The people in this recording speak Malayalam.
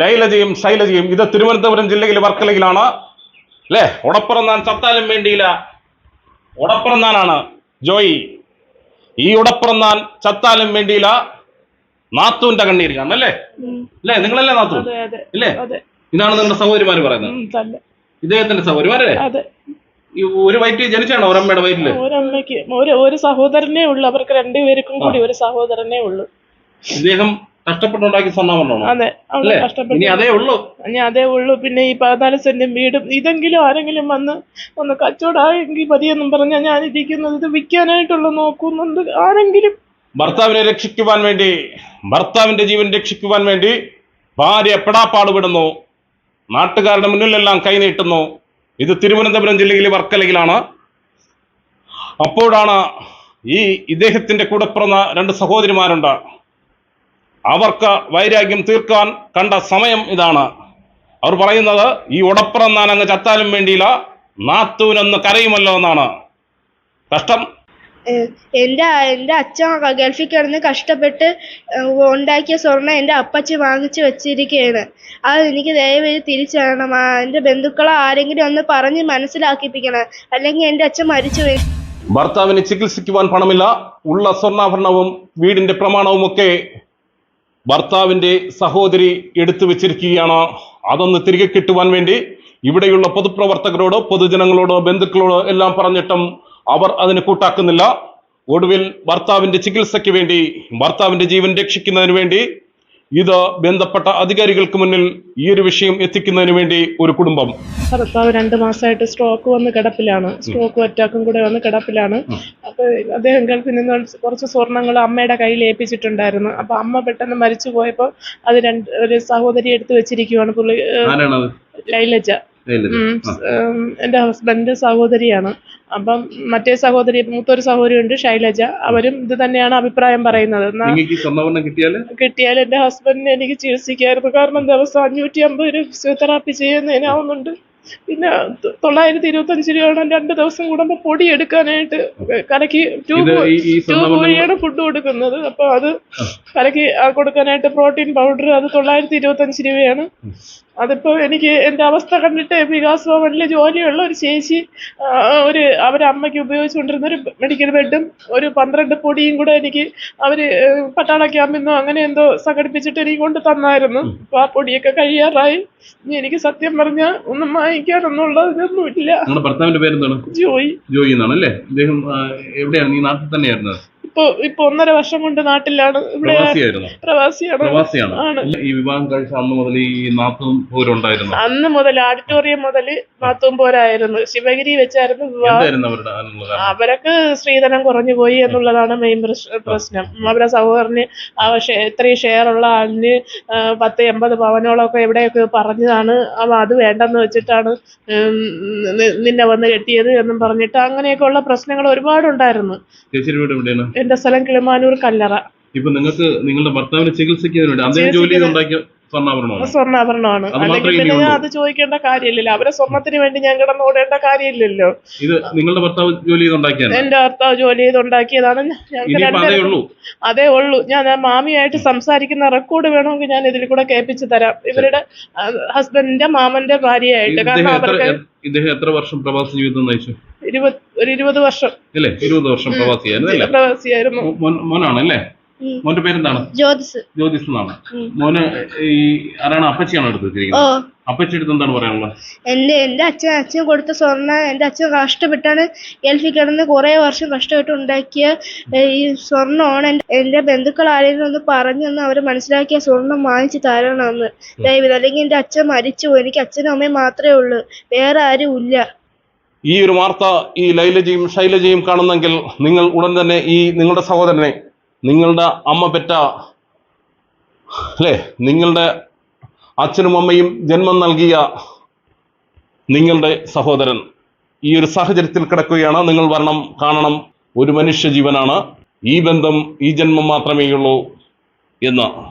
ലൈലജയും ശൈലജയും ഇത് തിരുവനന്തപുരം ജില്ലയിൽ വർക്കലയിലാണ്. അല്ലേ ഉടപ്പിറന്നാൻ ചത്താലും വേണ്ടിയില്ല. ഉടപ്പിറന്നാനാണ് ജോയി. ഈ ഉടപ്പിറന്നാൻ ചത്താലും വേണ്ടിയില്ല. നാത്തൂന്റെ കണ്ണീര് കാണണം അല്ലേ. അല്ലേ നിങ്ങളല്ലേ നാത്തു ഇല്ലേ? ഇതാണ് നിങ്ങളുടെ സഹോദരിമാര് പറയുന്നത്. ഇദ്ദേഹത്തിന്റെ സഹോദരിമാരല്ലേ? ഒരു വയറ്റിൽ ജനിച്ചാണോ ഒരമ്മയുടെ വയറ്റിൽ? ഒരമ്മയ്ക്ക്. ഒരു ഒരു സഹോദരനേ ഉള്ളു. അവർക്ക് രണ്ടുപേർക്കും കൂടി ഒരു സഹോദരനേ ഉള്ളു. ഇദ്ദേഹം കഷ്ടപ്പെട്ടുണ്ടാക്കിയ സ്വർണാഭരണമാണോ? ഇനി അതേ ഉള്ളൂ. ഇനി അതേ ഉള്ളൂ. പിന്നെ ഈ പതിനാല് സെന്റും വീടും ഇതെങ്കിലും ആരെങ്കിലും വന്ന് ഒന്ന് കച്ചവടമായെങ്കിൽ മതിയെന്നും പറഞ്ഞാൽ ഞാൻ ഇരിക്കുന്നത് ഇത് വിൽക്കാനായിട്ടുള്ള നോക്കുന്നുണ്ട് ആരെങ്കിലും. ഭർത്താവിനെ രക്ഷിക്കുവാൻ വേണ്ടി ഭർത്താവിന്റെ ജീവൻ രക്ഷിക്കുവാൻ വേണ്ടി ഭാര്യ പെടാപ്പാടുപെടുന്നു നാട്ടുകാരുടെ മുന്നിലെല്ലാം കൈനീട്ടുന്നു ഇത് തിരുവനന്തപുരം ജില്ലയിലെ വർക്കലയിലാണ്. അപ്പോഴാണ് ഈ ഇദ്ദേഹത്തിന്റെ കൂടെ പിറന്ന രണ്ട് സഹോദരിമാരുണ്ട്. അവർക്ക് വൈരാഗ്യം തീർക്കാൻ കണ്ട സമയം ഇതാണ്. അവർ പറയുന്നത് ഈ ഉടപ്പിറന്നാൻ അങ്ങ് ചത്താലും വേണ്ടിയില്ല നാത്തൂനൊന്ന് കരയുമല്ലോ എന്നാണ്. കഷ്ടം? എന്റെ എന്റെ എന്റെ അച്ഛൻ ഗൾഫിൽ കിടന്ന് കഷ്ടപ്പെട്ട് ഉണ്ടാക്കിയ സ്വർണം എന്റെ അപ്പച്ചി വാങ്ങിച്ചു വെച്ചിരിക്കുകയാണ് അത് എനിക്ക് ദയവേത് തിരിച്ചു തരണം. എന്റെ ബന്ധുക്കളെ ആരെങ്കിലും ഒന്ന് പറഞ്ഞ് മനസ്സിലാക്കിപ്പിക്കണം. അല്ലെങ്കിൽ എന്റെ അച്ഛൻ മരിച്ചു പോയി. ഭർത്താവിന് ചികിത്സിക്കുവാൻ പണമില്ല. ഉള്ള സ്വർണാഭരണവും വീടിന്റെ പ്രമാണവും ഒക്കെ ഭർത്താവിന്റെ സഹോദരി എടുത്തു വെച്ചിരിക്കുകയാണ്. അതൊന്ന് തിരികെ കിട്ടുവാൻ വേണ്ടി ഇവിടെയുള്ള പൊതുപ്രവർത്തകരോടോ പൊതുജനങ്ങളോടോ ബന്ധുക്കളോടോ എല്ലാം പറഞ്ഞിട്ടും അവർ അതിന് കൂട്ടാക്കുന്നില്ല. ഒടുവിൽ ഭർത്താവിന്റെ ചികിത്സയ്ക്ക് വേണ്ടി ഭർത്താവിന്റെ ജീവൻ രക്ഷിക്കുന്നതിന് വേണ്ടി ഇത് ബന്ധപ്പെട്ട അധികാരികൾക്ക് മുന്നിൽ ഈ ഒരു വിഷയം എത്തിക്കുന്നതിന് വേണ്ടി ഒരു കുടുംബം. ഭർത്താവ് രണ്ട് മാസമായിട്ട് സ്ട്രോക്ക് വന്ന് കിടപ്പിലാണ്. സ്ട്രോക്ക് അറ്റാക്കും കൂടെ വന്ന് കിടപ്പിലാണ്. അപ്പൊ അദ്ദേഹം ഗൾഫിൽ നിന്ന് കുറച്ച് സ്വർണങ്ങൾ അമ്മയുടെ കയ്യിൽ ഏൽപ്പിച്ചിട്ടുണ്ടായിരുന്നു. അപ്പൊ അമ്മ പെട്ടെന്ന് മരിച്ചു പോയപ്പോൾ അത് രണ്ട് ഒരു സഹോദരി എടുത്തു വെച്ചിരിക്കുവാണ് പുള്ളി ലൈലജ. എന്റെ ഹസ്ബൻഡ് സഹോദരിയാണ്. അപ്പം മറ്റേ സഹോദരി മൂത്തൊരു സഹോദരിയുണ്ട് ശൈലജ. അവരും ഇത് തന്നെയാണ് അഭിപ്രായം പറയുന്നത്. കിട്ടിയാൽ എന്റെ ഹസ്ബൻഡിനെ എനിക്ക് ചികിത്സിക്കായിരുന്നു. കാരണം ദിവസം അഞ്ഞൂറ്റി അമ്പത് രൂപ ഫിസിയോതെറാപ്പി ചെയ്യുന്നതിനാവുന്നുണ്ട്. പിന്നെ തൊള്ളായിരത്തി ഇരുപത്തഞ്ച് രൂപയാണ് രണ്ട് ദിവസം കൂടുമ്പോൾ പൊടി എടുക്കാനായിട്ട് കലക്കി ട്യൂബ് വഴിയാണ് ഫുഡ് കൊടുക്കുന്നത്. അപ്പൊ അത് കലക്കി കൊടുക്കാനായിട്ട് പ്രോട്ടീൻ പൗഡർ അത് തൊള്ളായിരത്തി ഇരുപത്തഞ്ച് രൂപയാണ് അതിപ്പോ എനിക്ക് എന്റെ അവസ്ഥ കണ്ടിട്ട് വികാസ് ഭവനിൽ ജോലിയുള്ള ഒരു ചേച്ചി ഒരു അവരമ്മയ്ക്ക് അമ്മയ്ക്ക് ഉപയോഗിച്ചുകൊണ്ടിരുന്ന ഒരു മെഡിക്കൽ ബെഡും ഒരു പന്ത്രണ്ട് പൊടിയും കൂടെ എനിക്ക് അവർ പട്ടാള ക്യാമ്പിൽ നിന്നോ അങ്ങനെ എന്തോ സംഘടിപ്പിച്ചിട്ട് എനിക്ക് കൊണ്ട് തന്നായിരുന്നു. അപ്പൊ ആ പൊടിയൊക്കെ കഴിയാറായി. ഇനി എനിക്ക് സത്യം പറഞ്ഞാൽ ഒന്നും വാങ്ങിക്കാനൊന്നുള്ളതൊന്നും ഇല്ല നിങ്ങളുടെ ഭർത്താവിന്റെ പേരെന്താണ്? ജോയി. ജോയി എന്നാണ് അല്ലേ ഇദ്ദേഹം എവിടെയാണ്? ഈ നാട്ടിൽ തന്നെയായിരുന്നു? ഇപ്പൊ ഇപ്പൊ ഒന്നര വർഷം കൊണ്ട് നാട്ടിലാണ്. ഇവിടെ പ്രവാസിയായിരുന്നു. പ്രവാസിയാണ്. പ്രവാസിയാണ്. ആണ്. ഈ വിവാഹം കഴിച്ച അന്ന് മുതൽ ഈ നാത്തും പോരുണ്ടായിരുന്നു. അന്ന് മുതൽ ഓഡിറ്റോറിയം മുതൽ മാത്തുമ്പോരായിരുന്നു ശിവഗിരി വെച്ചായിരുന്നു വിവാഹം. എന്തായിരുന്നു അവരുടെ അതിനുള്ള കാരണം? അവരൊക്കെ സ്ത്രീധനം കുറഞ്ഞു പോയി എന്നുള്ളതാണ് മെയിൻ പ്രശ്നം. അവരുടെ സഹോദരന് ആ ഷെ- ഇത്രയും ഷെയർ ഉള്ള ആളിന് ആ, പത്ത് എൺപത് പവനോളൊക്കെ എവിടെയൊക്കെ പറഞ്ഞതാണ്. അവ അത് വേണ്ടെന്ന് വെച്ചിട്ടാണ് ഉം, നി- നിന്നെ വന്ന് കെട്ടിയത് എന്നും പറഞ്ഞിട്ട് അങ്ങനെയൊക്കെയുള്ള പ്രശ്നങ്ങൾ ഒരുപാടുണ്ടായിരുന്നു. ചേച്ചിയുടെ വീട് എവിടെയാണ്? എന്റെ സ്ഥലം കിളിമാനൂർ കല്ലറ. ഇപ്പൊ നിങ്ങൾക്ക് നിങ്ങളുടെ ഭർത്താവിനെ ചികിത്സിക്കുന്നതിന് വേണ്ടി അദ്ദേഹം ജോലി ചെയ്ത് ഉണ്ടാക്കിയ സ്വർണാഭരണമാണ്. സ്വർണാഭരണമാണ് അല്ലെങ്കിൽ പിന്നെ ഇനിയുള്ളൂ. അത് ചോദിക്കേണ്ട കാര്യമില്ലല്ലോ. അവരെ സ്വർണത്തിന് വേണ്ടി ഞാൻ കിടന്നോടേണ്ട കാര്യമില്ലല്ലോ. ഇത് നിങ്ങളുടെ ഭർത്താവ് ജോലി ചെയ്ത് ഉണ്ടാക്കിയാണ് എന്റെ ഭർത്താവ് ജോലി ചെയ്തുണ്ടാക്കിയതാണ്. ഞങ്ങൾക്ക് ഇനിയിപ്പോ അതേ ഉള്ളൂ. അതേ ഉള്ളൂ. ഞാൻ മാമിയായിട്ട് സംസാരിക്കുന്ന റെക്കോർഡ് വേണമെങ്കിൽ ഞാൻ ഇതിൽ കൂടെ കേൾപ്പിച്ചു തരാം. ഇവരുടെ ഹസ്ബൻഡിന്റെ മാമന്റെ ഭാര്യയായിട്ട്. കാരണം അവർക്ക് ഇദ്ദേഹം എത്ര വർഷം പ്രവാസ ജീവിതം നയിച്ചു? ഇരുപത് ഒരു ഇരുപത് വർഷം. അല്ലേ ഇരുപത് വർഷം പ്രവാസിയായിരുന്നു അല്ലേ? പ്രവാസിയായിരുന്നു. മോൻ- മോനാണ് അല്ലേ? മോന്റെ പേരെന്താണ്? ജ്യോതിസ്. ജ്യോതിസ് എന്നാണ്. മോന് ഈ ആരാണ് അപ്പച്ചിയാണോ എടുത്ത് ഓ. വെച്ചിരിക്കുന്നത് അപ്പച്ചി എടുത്ത് എന്താണ് പറയാനുള്ളത്? എന്റെ എന്റെ അച്ഛൻ അച്ഛൻ കൊടുത്ത സ്വർണ എന്റെ അച്ഛൻ കഷ്ടപ്പെട്ടാണ് ഗൾഫിൽ കിടന്ന് കുറെ വർഷം കഷ്ടപ്പെട്ട് ഉണ്ടാക്കിയ ഈ സ്വർണമാണ് എന്റെ എന്റെ ബന്ധുക്കൾ ആരെങ്കിലും ഒന്ന് പറഞ്ഞൊന്ന് അവർ മനസ്സിലാക്കിയ സ്വർണം വാങ്ങിച്ച് തരണമെന്ന് ദയവിത് അല്ലെങ്കിൽ എന്റെ അച്ഛൻ മരിച്ചു പോയി. എനിക്ക് അച്ഛനും അമ്മയും മാത്രമേ ഉള്ളൂ. വേറെ ആരും ഇല്ല. ഈ ഒരു വാർത്ത ഈ ലൈലജയും ശൈലജയും കാണുന്നെങ്കിൽ നിങ്ങൾ ഉടൻ തന്നെ ഈ നിങ്ങളുടെ സഹോദരനെ നിങ്ങളുടെ അമ്മ പെറ്റ അല്ലേ? നിങ്ങളുടെ അച്ഛനും അമ്മയും ജന്മം നൽകിയ നിങ്ങളുടെ സഹോദരൻ ഈ ഒരു സാഹചര്യത്തിൽ കിടക്കുകയാണ്. നിങ്ങൾ വരണം കാണണം. ഒരു മനുഷ്യ ജീവനാണ്. ഈ ബന്ധം ഈ ജന്മം മാത്രമേയുള്ളൂ എന്ന്.